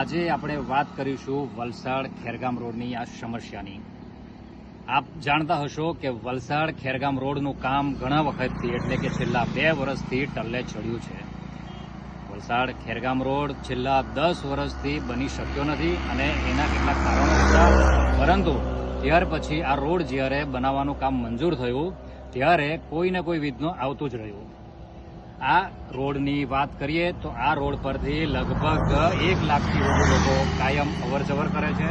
આજે આપણે વાત કરીશું વલસાડ ખેરગામ રોડની આ સમસ્યાની. આપ જાણતા હશો કે વલસાડ ખેરગામ રોડનું કામ ઘણા વખતથી એટલે કે છેલ્લા બે વર્ષથી ટલ્લે ચડ્યું છે. વલસાડ ખેરગામ રોડ છેલ્લા દસ વર્ષથી બની શક્યો નથી અને એના કેટલાક કારણો હતા પરંતુ ત્યાર પછી આ રોડ જ્યારે બનાવવાનું કામ મંજૂર થયું, ત્યારે કોઈને કોઈ વિઘ્નો આવતું જ રહ્યું. આ રોડની વાત કરીએ તો આ રોડ પરથી લગભગ એક લાખથી વધુ લોકો કાયમ અવરજવર કરે છે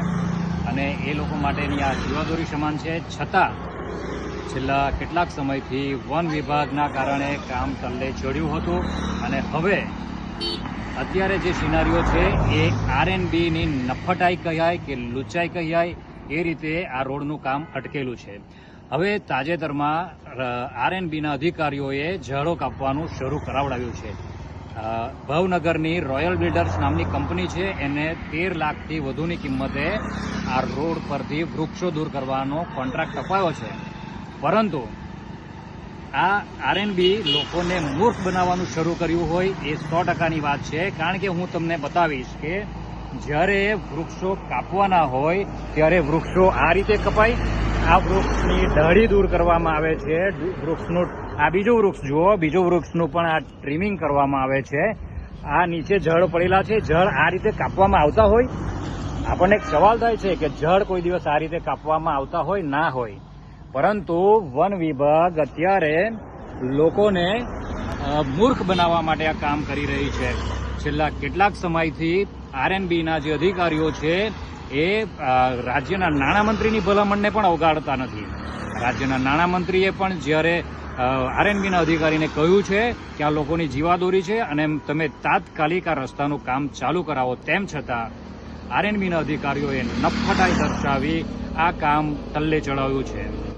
અને એ લોકો માટેની આ જીવાદોરી સમાન છે. છતાં છેલ્લા કેટલાક સમયથી વન વિભાગના કારણે કામ તલ્લે ચડ્યું હતું અને હવે અત્યારે જે સિનારીઓ છે એ આરએનબીની નફટાઈ કહેવાય કે લુચાઈ કહેવાય એ રીતે આ રોડનું કામ અટકેલું છે. હવે તાજેતરમાં આરએનબીના અધિકારીઓએ ઝાડો કાપવાનું શરૂ કરાવડાવ્યું છે. ભાવનગરની રોયલ બિલ્ડર્સ નામની કંપની છે. એને તેર લાખથી વધુની કિંમતે આ રોડ પરથી વૃક્ષો દૂર કરવાનો કોન્ટ્રાક્ટ અપાયો છે. પરંતુ આ આરએનબી લોકોને મૂર્ખ બનાવવાનું શરૂ કર્યું હોય એ સો ટકાની વાત છે. કારણ કે હું તમને બતાવીશ કે જ્યારે વૃક્ષો કાપવાના હોય, ત્યારે વૃક્ષો આ રીતે કપાય આ વૃક્ષની ડાળી દૂર કરવામાં આવે છે. વૃક્ષનું, આ બીજું વૃક્ષ જુઓ, બીજું વૃક્ષનું પણ આ ટ્રીમિંગ કરવામાં આવે છે. આ નીચે જળ પડેલા છે. જળ આ રીતે કાપવામાં આવતા હોય. આપણને એક સવાલ થાય છે કે જળ કોઈ દિવસ આ રીતે કાપવામાં આવતા હોય, ના હોય. પરંતુ વન વિભાગ અત્યારે લોકોને મૂર્ખ બનાવવા માટે આ કામ કરી રહી છે. છેલ્લા કેટલાક સમયથી આરએનબીના જે અધિકારીઓ છે એ રાજ્યના નાણામંત્રીની ભલામણને પણ અવગાડતા નથી. રાજ્યના નાણામંત્રીએ પણ જ્યારે આરએનબીના અધિકારીને કહ્યું છે કે આ લોકોની જીવાદોરી છે અને તમે તાત્કાલિક આ રસ્તાનું કામ ચાલુ કરાવો તેમ છતાં આરએનબીના અધિકારીઓએ નફટાઈ દર્શાવી આ કામ તલ્લે ચડાવ્યું છે.